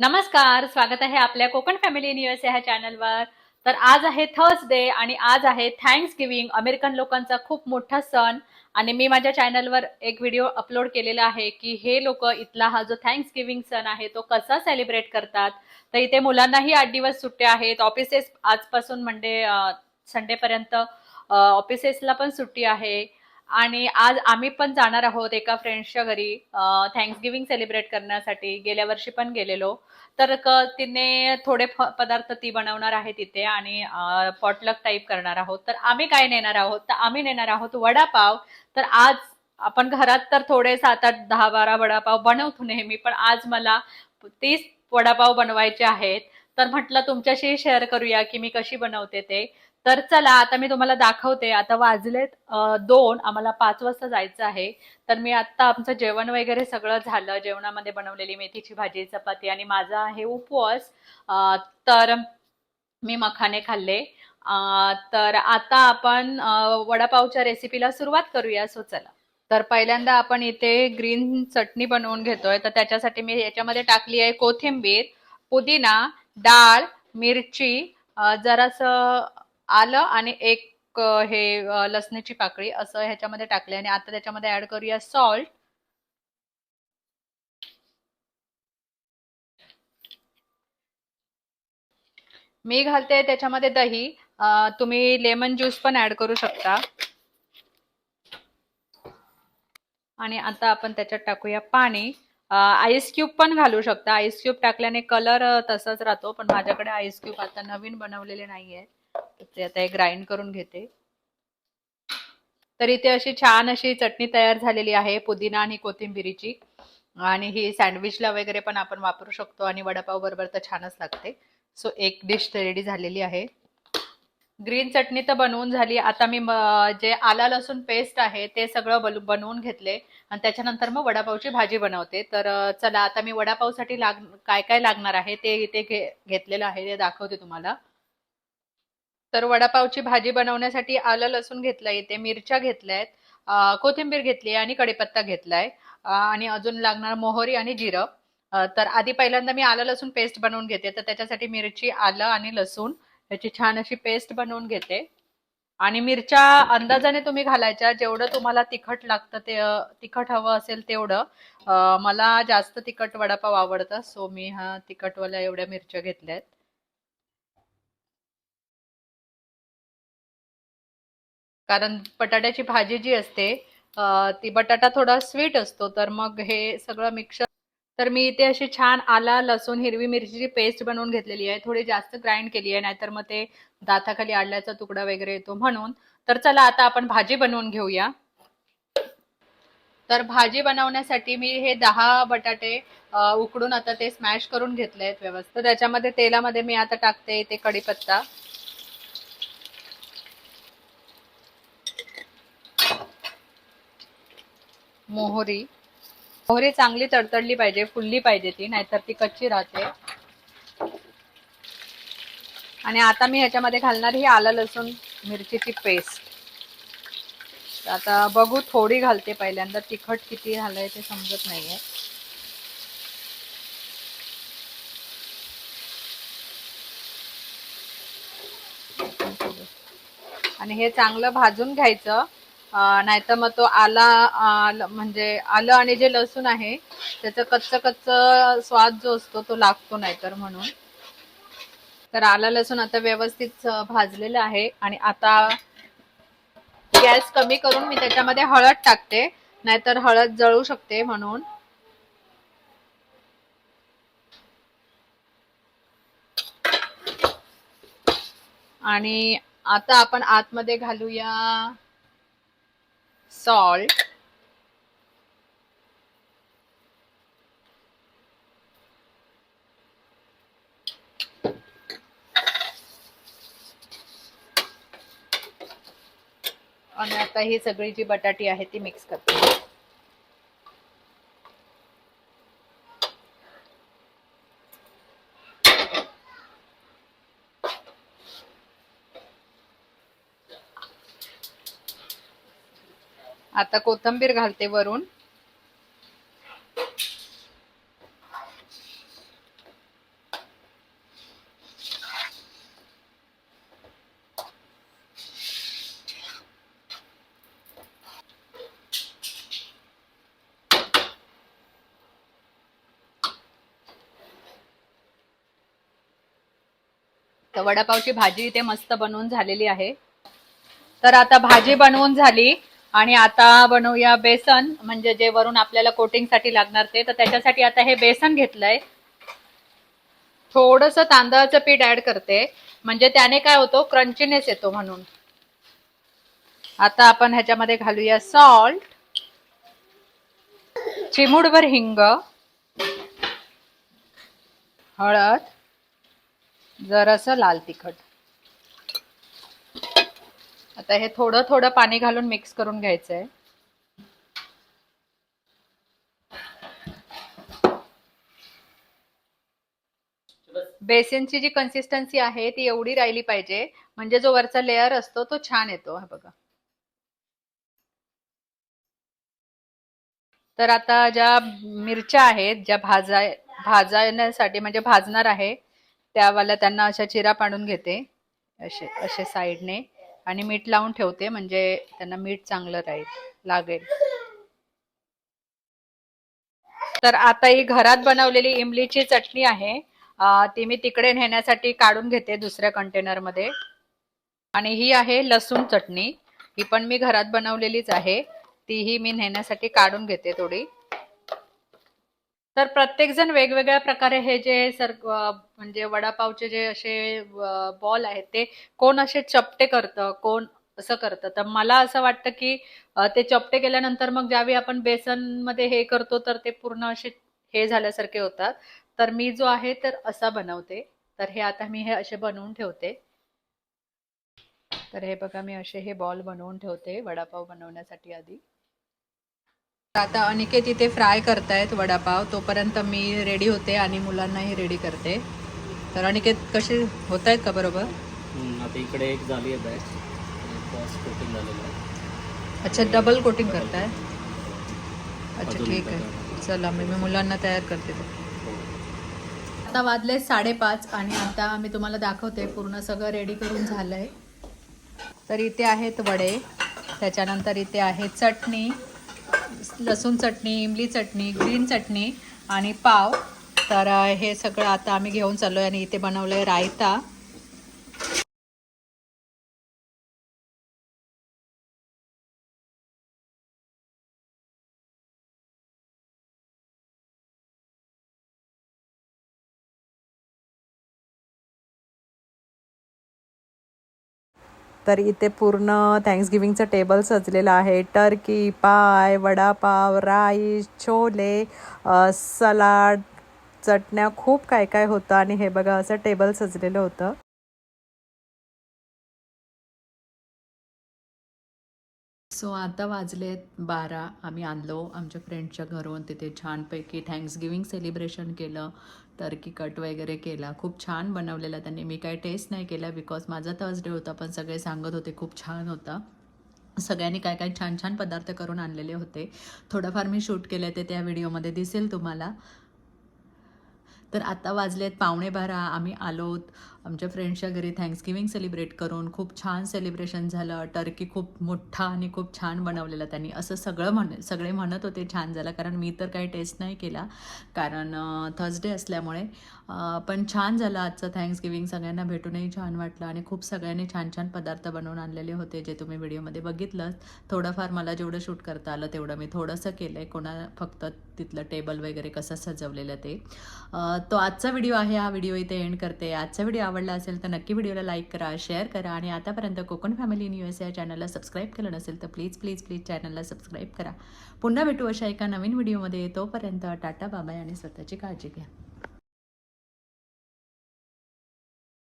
नमस्कार स्वागत आहे आपल्या कोकण फॅमिली न्यूज ह्या चॅनलवर. तर आज आहे थर्सडे आणि आज आहे थँक्स गिव्हिंग अमेरिकन लोकांचा खूप मोठा सण. आणि मी माझ्या चॅनलवर एक व्हिडिओ अपलोड केलेला आहे की हे लोक इथला हा जो थँक्स गिव्हिंग सण आहे तो कसा सेलिब्रेट करतात. तर इथे मुलांनाही आठ दिवस सुट्ट्या आहेत. ऑफिसेस आजपासून म्हणजे संडेपर्यंत ऑफिसेसला पण सुट्टी आहे. आणि आज आम्ही पण जाणार आहोत एका फ्रेंड्सच्या घरी थँक्स गिव्हिंग सेलिब्रेट करण्यासाठी. गेल्या वर्षी पण गेलेलो. तर क- तिने थोडे फ- पदार्थ ती बनवणार आहे तिथे आणि पॉटलक टाईप करणार आहोत. तर आम्ही काय नेणार आहोत? तर आम्ही नेणार आहोत वडापाव. तर आज आपण घरात तर थोडे सात आठ दहा बारा वडापाव बनवतो नेहमी पण आज मला तीस वडापाव बनवायचे आहेत. तर म्हटलं तुमच्याशी शेअर करूया की मी कशी बनवते ते. तर चला आता मी तुम्हाला दाखवते. आता वाजलेत दोन. आम्हाला पाच वाजता जायचं आहे. तर मी आता आमचं जेवण वगैरे सगळं झालं. जेवणामध्ये बनवलेली मेथीची भाजी चपाती आणि माझा आहे उपवास. तर मी मखाने खाल्ले. तर आता आपण वडापावच्या रेसिपीला सुरुवात करूया. सो चला. तर पहिल्यांदा आपण इथे ग्रीन चटणी बनवून घेतोय. तर त्याच्यासाठी मी याच्यामध्ये टाकली आहे कोथिंबीर पुदिना डाळ मिरची जरासं आलं आणि एक हे लसणीची पाकळी असं ह्याच्यामध्ये टाकले आणि आता त्याच्यामध्ये ऍड करूया सॉल्ट. मी घालते त्याच्यामध्ये दही. तुम्ही लेमन ज्यूस पण ऍड करू शकता. आणि आता आपण त्याच्यात टाकूया पाणी. आईस क्यूब पण घालू शकता. आईस क्यूब टाकल्याने कलर तसाच राहतो पण माझ्याकडे आईस क्यूब आता नवीन बनवलेले नाहीये. तर ते आता ग्राइंड करून घेते. तर इथे अशी छान अशी चटणी तयार झालेली आहे पुदिना आणि कोथिंबिरीची. आणि ही सँडविचला वगैरे पण आपण वापरू शकतो आणि वडापाव बरोबर तर छानच लागते. सो एक डिश रेडी झालेली आहे. ग्रीन चटणी तर बनवून झाली. आता मी जे आला लसूण पेस्ट आहे ते सगळं बल- बनवून घेतले. आणि त्याच्यानंतर मग वडापावची भाजी बनवते. तर चला आता मी वडापावसाठी लाग काय काय लागणार आहे ते इथे घे घेतलेलं आहे ते दाखवते तुम्हाला. तर वडापावची भाजी बनवण्यासाठी आलं लसूण घेतलंय इथे मिरच्या घेतल्या आहेत कोथिंबीर घेतली आणि कढीपत्ता घेतलाय. आणि अजून लागणार मोहरी आणि जिरं. तर आधी पहिल्यांदा मी आलं लसूण पेस्ट बनवून घेते. तर त्याच्यासाठी मिरची आलं आणि लसूण याची छान अशी पेस्ट बनवून घेते. आणि मिरच्या अंदाजाने तुम्ही घालायच्या जेवढं तुम्हाला तिखट लागतं ते तिखट हवं असेल तेवढं. मला जास्त तिखट वडापाव आवडतं सो मी हा तिखटवाल्या एवढ्या मिरच्या घेतल्या आहेत कारण बटाट्याची भाजी जी असते ती बटाटा थोडा स्वीट असतो तर मग हे सगळं मिक्सर तर मी इथे अशी छान आला लसूण हिरवी मिरचीची पेस्ट बनवून घेतलेली आहे. थोडी जास्त ग्राइंड केली आहे नाहीतर मग ते दाताखाली आडल्याचा तुकडा वगैरे येतो म्हणून. तर चला आता आपण भाजी बनवून घेऊया. तर भाजी बनवण्यासाठी मी हे दहा बटाटे उकडून आता ते स्मॅश करून घेतले आहेत व्यवस्थित. तर त्याच्यामध्ये तेलामध्ये मी आता टाकते ते कढीपत्ता. मोहरी. मोहरी चांगली तडतडली पाहिजे फुलली पाहिजे ती नाहीतर ती कच्ची राहते. आणि आता मी ह्याच्यामध्ये घालणार ही आलं लसूण मिरचीची पेस्ट आता बघू थोडी घालते पहिल्यांदा तिखट किती झालंय ते समजत नाहीये. आणि हे चांगलं भाजून घ्यायचं. नाहीतर मग तो आला म्हणजे आलं आणि जे लसूण आहे त्याचं कच्च कच्च स्वाद जो असतो तो लागतो नाहीतर म्हणून. तर आला लसूण आता व्यवस्थित भाजलेलं आहे आणि आता गॅस कमी करून मी त्याच्यामध्ये हळद टाकते नाहीतर हळद जळू शकते म्हणून. आणि आता आपण आतमध्ये घालूया. सॉल्ट आणि आता ही सगळी जी बटाटी आहे ती मिक्स करते. आता कोथंबीर घालते वरून. तर वडापावची भाजी इथे मस्त बनवून झालेली आहे. तर आता भाजी बनवून झाली. आणि आता बनवूया बेसन. म्हणजे जे वरून आपल्याला कोटिंगसाठी लागणार ते. तर त्याच्यासाठी आता हे बेसन घेतलंय. थोडस तांदळाचं पीठ ऍड करते. म्हणजे त्याने काय होतो? क्रंचीनेस येतो म्हणून. आता आपण ह्याच्यामध्ये घालूया सॉल्ट चिमूडभर हिंग. हळद. जरासं लाल तिखट. आता हे थोडं थोडं पाणी घालून मिक्स करून घ्यायचंय. बेसनची जी कन्सिस्टन्सी आहे ती एवढी राहिली पाहिजे. म्हणजे जो वरचा लेअर असतो तो छान येतो. हा बघा. तर आता ज्या मिरच्या आहेत ज्या भाजा भाजण्यासाठी म्हणजे भाजणार आहे त्यावाल्या त्यांना अशा चिरा पाडून घेते. असे असे साईडने आणि मीठ लावून ठेवते म्हणजे त्यांना मीठ चांगलं राहील लागेल. तर आता ही घरात बनवलेली इमलीची चटणी आहे. ती मी तिकडे नेण्यासाठी काढून घेते दुसऱ्या कंटेनरमध्ये. आणि ही आहे लसूण चटणी. ही पण मी घरात बनवलेलीच आहे. तीही मी नेण्यासाठी काढून घेते थोडी. तर प्रत्येक जण वेगवेगळ्या प्रकारे हे जे सर म्हणजे वडापावचे जे असे बॉल आहेत ते कोण असे चपटे करतं कोण असं करतं? तर मला असं वाटतं की ते चपटे केल्यानंतर मग ज्यावेळी आपण बेसनमध्ये हे करतो तर ते पूर्ण असे हे झाल्यासारखे होतात. तर मी जो आहे तर असा बनवते. तर हे आता मी हे असे बनवून ठेवते. तर हे बघा मी असे हे बॉल बनवून ठेवते वडापाव बनवण्यासाठी आधी. आता अनिकेत इथे फ्राय करतायत वडापाव. तोपर्यंत मी रेडी होते आणि मुलांनाही रेडी करते. तर अनिकेत कसे होत आहेत का बरोबर? आता इकडे एक झाली आहे बॅच कोटिंग झालेलं आहे. अच्छा डबल कोटिंग करताय? अच्छा ठीक आहे. चला मी मी मुलांना तयार करते. हो. आता वाजले साडेपाच आणि आता मी तुम्हाला दाखवते पूर्ण सगळं रेडी करून झालंय. तर इथे आहेत वडे. त्याच्यानंतर इथे आहे चटणी. लसूण चटणी इमली चटणी ग्रीन चटणी आणि पाव. तर हे सगळं आता आम्ही घेऊन चाललो आहे आणि इथे बनवलं आहे रायता. तर इथे पूर्ण थँक्सगिविंगचं टेबल सजलेलं आहे. टर्की पाय वडापाव राईस छोले सलाड चटण्या खूप काय काय होतं. आणि हे बघा असं टेबल सजलेलं होतं. सो आता वाजले आहेत बारा आम्ही आणलो आमच्या फ्रेंडच्या घरून तिथे छानपैकी थँक्सगिव्हिंग सेलिब्रेशन केलं टर्की कट वगैरे केला. खूप छान बनवलेला त्यांनी. मी काही टेस्ट नाही केला बिकॉज माझा थर्सडे होता पण सगळे सांगत होते खूप छान होता. सगळ्यांनी काय काय छान छान पदार्थ करून आणलेले होते. थोडंफार मी शूट केले ते त्या व्हिडिओमध्ये दिसेल तुम्हाला. तर आता आहेत पावणे बारा आम्ही आलोत आमच्या फ्रेंड्सच्या घरी थँक्सगिविंग सेलिब्रेट करून खूप छान सेलिब्रेशन झालं. टर्की खूप मोठा आणि खूप छान बनवलेला त्यांनी. असं सगळं म्हण सगळे म्हणत होते छान झालं. कारण मी तर काही टेस्ट नाही केला. कारण थर्सडे असल्यामुळे पण छान झालं आजचं थँक्सगिविंग सगळ्यांना भेटूनही छान वाटलं आणि खूप सगळ्यांनी छान छान पदार्थ बनवून आणलेले होते जे तुम्ही व्हिडिओमध्ये बघितलं थोडंफार मला जेवढं शूट करता आलं तेवढं मी थोडंसं केलं आहे कोणा फक्त तिथलं टेबल वगैरे कसं सजवलेलं ते. तो आजचा व्हिडिओ आहे हा व्हिडिओ इथे एंड करते. आजचा व्हिडिओ आवडला असेल तर नक्की व्हिडिओला लाईक करा शेअर करा आणि आतापर्यंत कोकण फॅमिली इन यूएस या चॅनलला सबस्क्राईब केलं नसेल तर प्लीज प्लीज प्लीज चॅनलला सबस्क्राईब करा. पुन्हा भेटू अशा एका नवीन व्हिडिओमध्ये. तोपर्यंत टाटा बाबाय आणि स्वतःची काळजी घ्या.